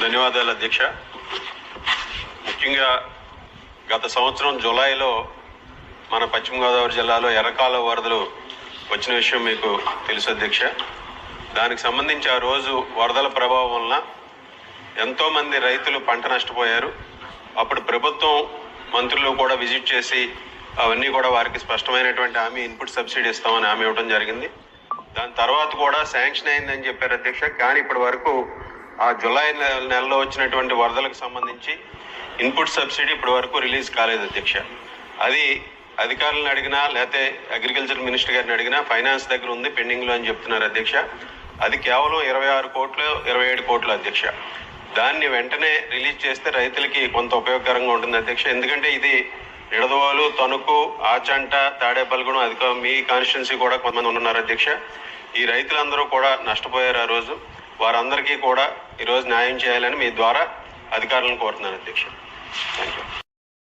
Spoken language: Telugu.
ధన్యవాదాలు అధ్యక్ష. ముఖ్యంగా గత సంవత్సరం జూలైలో మన పశ్చిమ గోదావరి జిల్లాలో ఎర్రకాల వరదలు వచ్చిన విషయం మీకు తెలుసు అధ్యక్ష. దానికి సంబంధించి ఆ రోజు వరదల ప్రభావం వలన ఎంతోమంది రైతులు పంట నష్టపోయారు. అప్పుడు ప్రభుత్వం మంత్రులు కూడా విజిట్ చేసి అవన్నీ కూడా వారికి స్పష్టమైనటువంటి హామీ ఇన్పుట్ సబ్సిడీ ఇస్తామని హామీ ఇవ్వడం జరిగింది. దాని తర్వాత కూడా శాంక్షన్ అయిందని చెప్పారు అధ్యక్ష. కానీ ఇప్పటి వరకు ఆ జులై నెల నెలలో వచ్చినటువంటి వరదలకు సంబంధించి ఇన్పుట్ సబ్సిడీ ఇప్పటి వరకు రిలీజ్ కాలేదు అధ్యక్ష. అది అధికారులను అడిగినా లేకపోతే అగ్రికల్చర్ మినిస్టర్ గారిని అడిగినా ఫైనాన్స్ దగ్గర ఉంది పెండింగ్లో అని చెప్తున్నారు అధ్యక్ష. అది కేవలం ఇరవై ఆరు కోట్లు ఇరవై ఏడు కోట్లు అధ్యక్ష. దాన్ని వెంటనే రిలీజ్ చేస్తే రైతులకి కొంత ఉపయోగకరంగా ఉంటుంది అధ్యక్ష. ఎందుకంటే ఇది నిడదవోలు తణుకు ఆచంట తాడేపల్లిగూడెం అధిక మీ కాన్స్టిట్యున్సీ కూడా కొంతమంది ఉన్నారు అధ్యక్ష. ఈ రైతులందరూ కూడా నష్టపోయారు ఆ రోజు. వారందరికీ కూడా ఈరోజు న్యాయం చేయాలని మీ ద్వారా అధికారులను కోరుతున్నాను అధ్యక్ష. Thank you